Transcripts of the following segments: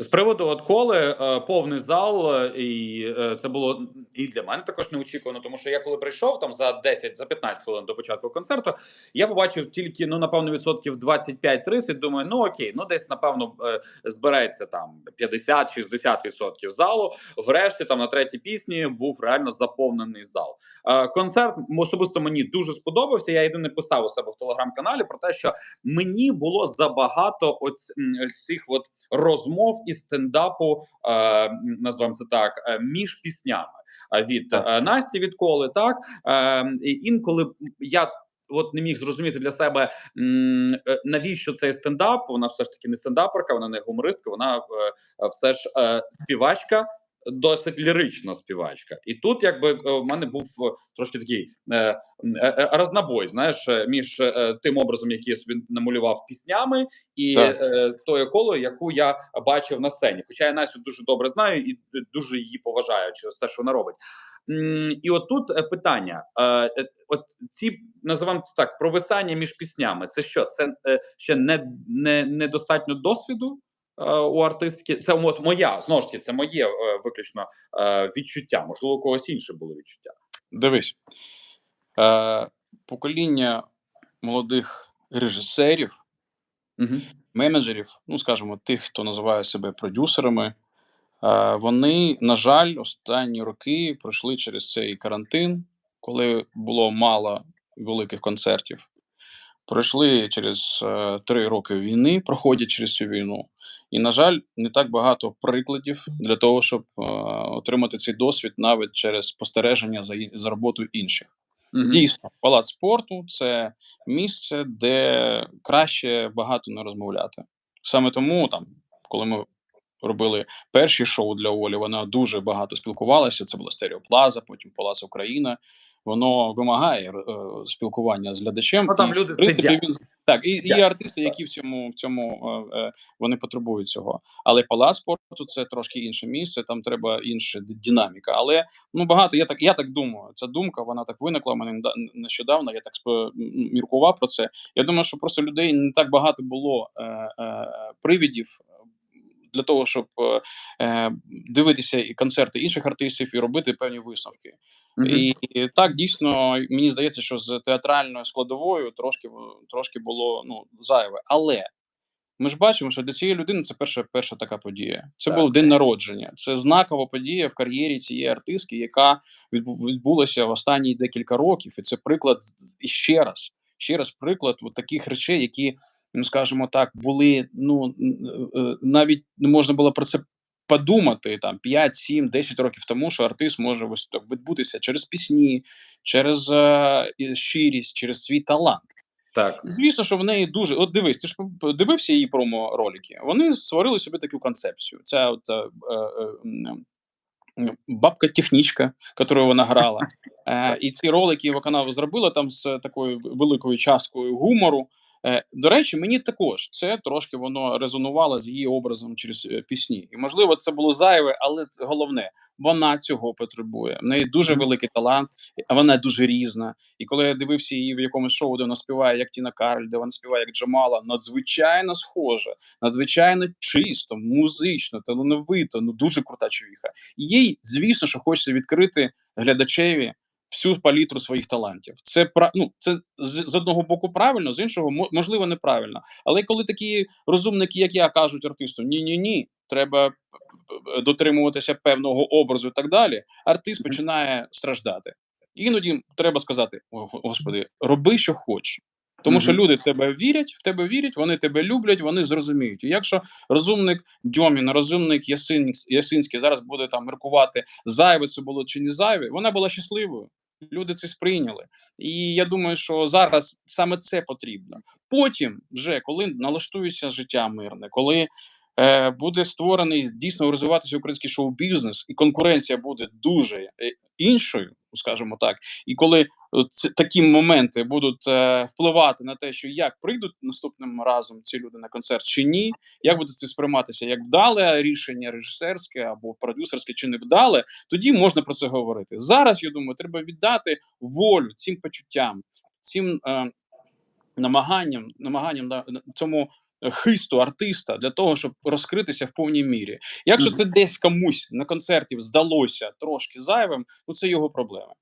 З приводу от коли е, повний зал, е, і е, це було і для мене також неочікувано, тому що я коли прийшов там за 10 за 15 хвилин до початку концерту, я побачив тільки ну напевно відсотків 25-30, Думаю, ну окей, ну десь напевно збереться там 50-60 відсотків залу. Врешті там на третій пісні був реально заповнений зал. Концерт особисто мені дуже сподобався. Я єдине писав у себе в телеграм-каналі про те, що мені було забагато оць, цих от розмов і стендапу, е, називаємо це так, е, між піснями е, від е, Насті відколи так е, інколи я. От не міг зрозуміти для себе навіщо цей стендап. Вона все ж таки не стендаперка, вона не гумористка, вона все ж співачка, досить лірична співачка. І тут, якби е, в мене був е, трошки такий е, е, е, рознобой, знаєш, між е, тим образом, який я собі намалював піснями, і е, тою колою, яку я бачив на сцені. Хоча я Настю дуже добре знаю і дуже її поважаю через те, що вона робить. І от тут е, питання: от ці називаємо це так провисання між піснями. Це що? Це ще не, не недостатньо досвіду у артистки. Це от моя знову ж таки, це моє е, виключно е, відчуття. Можливо, у когось інше було відчуття. Дивись, е, покоління молодих режисерів, Угу. менеджерів, ну скажімо, тих, хто називає себе продюсерами, е, вони, на жаль, останні роки пройшли через цей карантин, коли було мало великих концертів. Пройшли через е, три роки війни, проходять через цю війну. І, на жаль, не так багато прикладів для того, щоб е, отримати цей досвід навіть через спостереження за, за роботою інших. Дійсно, палац спорту це місце, де краще багато не розмовляти. Саме тому, там, коли ми робили перші шоу для Олі, вона дуже багато спілкувалася. Це була Стереоплаза, потім Палац Україна. Воно вимагає е, спілкування з глядачем. Ну, там І, люди в принципі, сидять. він так, і Сидять. є артисти, які в цьому в цьому е, е, вони потребують цього. Але палац спорту це трошки інше місце, там треба інша динаміка. Але ну багато я так я так думаю. Ця думка вона так виникла в мене нещодавно. Я так міркував про це. Я думаю, що просто людей не так багато було е, е, привідів. Для того щоб е, е, дивитися і концерти інших артистів і робити певні висновки, і, і так дійсно мені здається, що з театральною складовою трошки трошки було ну зайве. Але ми ж бачимо, що для цієї людини це перша перша така подія. Це Так. був день народження. Це знакова подія в кар'єрі цієї артистки, яка відбу- відбулася в останні декілька років. І це приклад і ще раз, ще раз приклад от таких речей, які, ну скажімо так, були ну е, навіть не можна було про це. Подумати там 5, 7, 10 років тому, що артист може ось так відбутися через пісні, через е, щирість, через свій талант. Так. Звісно, що в неї дуже. От дивись, ти ж дивився її промо-ролики. Вони створили собі таку концепцію. Це от е, е, м, бабка-технічка, яку вона грала. Е, і ці ролики вона зробила там з такою великою часткою гумору. Е, до речі, мені також це трошки воно резонувало з її образом через е, пісні. І можливо, це було зайве, але головне, вона цього потребує. В неї дуже великий талант, а вона дуже різна. І коли я дивився її в якомусь шоу, де вона співає як Тіна Карль, де вона співає як Джамала, надзвичайно схожа, надзвичайно чисто, музично, талановито, ну дуже крута човіха. І їй, звісно, що хочеться відкрити глядачеві всю палітру своїх талантів. Це ну, це з, одного боку правильно, з іншого мо- можливо неправильно. Але коли такі розумники, як я, кажуть артисту, ні, ні, ні, треба дотримуватися певного образу і так далі, артист починає страждати. Іноді треба сказати: Господи, роби, що хочеш. Тому що люди в тебе вірять, в тебе вірять, вони тебе люблять, вони зрозуміють. І якщо розумник Дьомін, розумник Ясин, Ясинський зараз буде там міркувати, зайве це було чи не зайве, вона була щасливою. Люди це сприйняли. І я думаю, що зараз саме це потрібно. Потім, вже коли налаштується життя мирне, коли е, буде створений дійсно розвиватися український шоу-бізнес, і конкуренція буде дуже е, іншою, скажімо так. І коли от ці- такі моменти будуть е, впливати на те, що як прийдуть наступним разом ці люди на концерт чи ні, як буде це сприйматися як вдале рішення режисерське або продюсерське, чи не вдале, тоді можна про це говорити. Зараз я думаю, треба віддати волю цим почуттям, цим е, намаганням, намаганням на на цьому е, хисту артиста для того, щоб розкритися в повній мірі. Якщо це десь комусь на концерті здалося трошки зайвим, ну це його проблеми.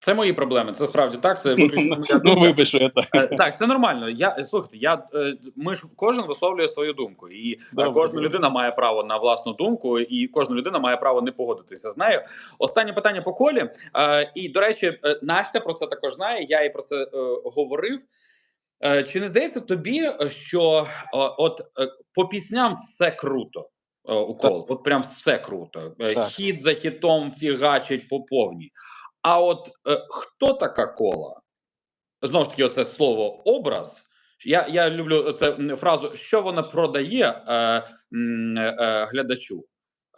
Це мої проблеми. Це справді так. Це виключно Ну вибач, я так. Е, Так, це нормально. Я слухайте, я е, ми ж кожен висловлює свою думку, і е, Добре, кожна людина має право на власну думку, і кожна людина має право не погодитися з нею. Останнє питання по колі. Е, І до речі, е, Настя про це також знає. Я їй про це е, говорив. Е, Чи не здається тобі, що е, от е, по пісням все круто? е, У кол, от прям все круто. Так. Хіт за хітом фігачить по повній. А от хто така кола? Знову ж таки, оце слово образ. Я, я люблю це фразу, що вона продає е, е, глядачу.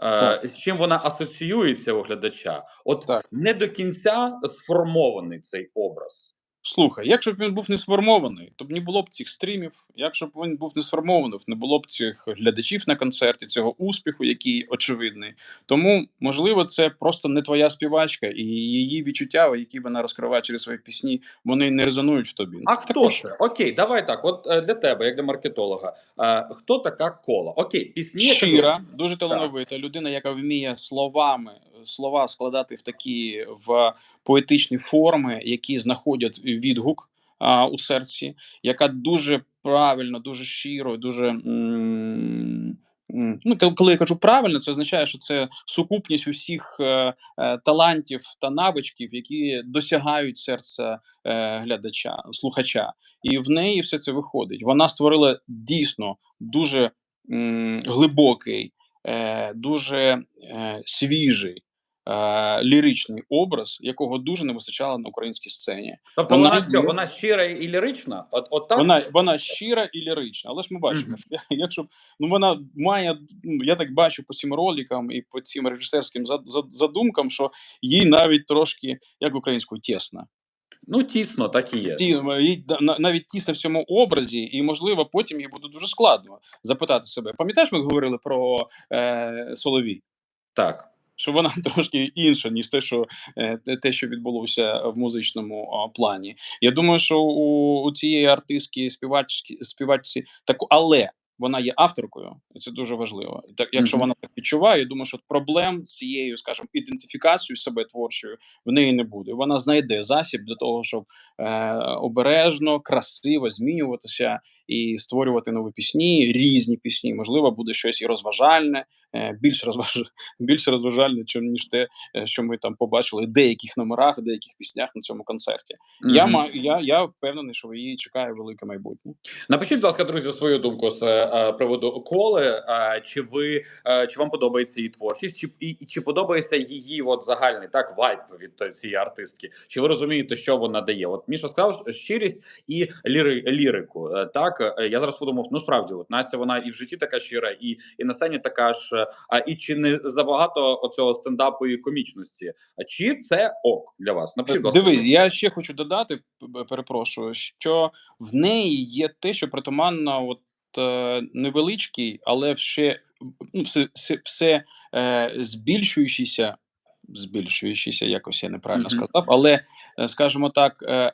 Е, з чим вона асоціюється у глядача? От Так. не до кінця сформований цей образ. Слухай, якщо б він був не сформований, то б не було б цих стрімів. Якщо б він був не сформований, не було б цих глядачів на концерті, цього успіху, який очевидний. Тому, можливо, це просто не твоя співачка, і її відчуття, які вона розкриває через свої пісні, вони не резонують в тобі. А хто також- це? Окей, давай так. От е, для тебе, як для маркетолога, е, хто така кола? Окей, пісні щира, дуже талановита людина, яка вміє словами слова складати в такі в поетичні форми, які знаходять відгук а, у серці, яка дуже правильно, дуже щиро, дуже. Ну, коли я кажу правильно, це означає, що це сукупність усіх е, е, талантів та навичків, які досягають серця е, глядача, слухача, і в неї все це виходить. Вона створила дійсно дуже м, глибокий, е, дуже е, свіжий. Е, Ліричний образ, якого дуже не вистачало на українській сцені. Тобто вона вона, що, вона щира і лірична? От, от так? Вона вона щира і лірична, але ж ми бачимо, що якщо ну вона має, ну, я так бачу по цим роликам і по цим режисерським зад- зад- задумкам, що їй навіть трошки, як українською, тісно. Ну, тісно, так і є. Ті, навіть тісно в цьому образі, і можливо потім їй буде дуже складно запитати себе. Пам'ятаєш, ми говорили про е, Соловій? Так. Що вона трошки інша, ніж те, що е, те- що відбулося в музичному плані. Я думаю, що у, у цієї артистки співачки співачці таку, але вона є авторкою, і це дуже важливо. Так, якщо Мгм. вона так відчуває, я думаю, що проблем з цією, скажімо, ідентифікацією себе творчою в неї не буде. Вона знайде засіб для того, щоб е, обережно, красиво змінюватися і створювати нові пісні, різні пісні. Можливо, буде щось і розважальне, більш розваж... більш розважальне, ніж те, е, що ми там побачили в деяких номерах, деяких піснях на цьому концерті. Я Мгм. маю я, я впевнений, що її чекає велике майбутнє. Напишіть, будь ласка, друзі, свою думку з е, приводу коли. Е, чи ви е, чи вам подобається її творчість, чи і, і чи подобається її от загальний так вайб від е, цієї артистки? Чи ви розумієте, що вона дає? От Міша сказав щирість і ліри, лірику. Е, так е, я зараз подумав, ну справді, от Настя, вона і в житті така щира, і, і на сцені така ж. А і чи не забагато оцього стендапу і комічності? А чи це ок для вас? Будь. Диви, я ще хочу додати, перепрошую, що в неї є те, що притаманно от е, невеличкий, але ще ну, все, все, все е, збільшуючийся, збільшуючийся, якось я неправильно Мгм. сказав, але, е, скажімо так, е,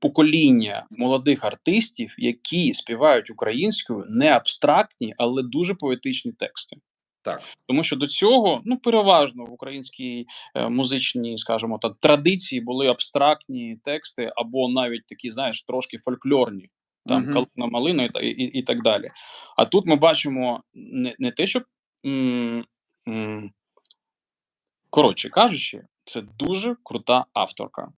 покоління молодих артистів, які співають українською, не абстрактні, але дуже поетичні тексти. Так. Тому що до цього, ну переважно в українській е, музичній, скажімо так, традиції були абстрактні тексти, або навіть такі, знаєш, трошки фольклорні, там Мгм. калина малина і, і, і так далі. А тут ми бачимо не, не те, що м, м, коротше кажучи, це дуже крута авторка.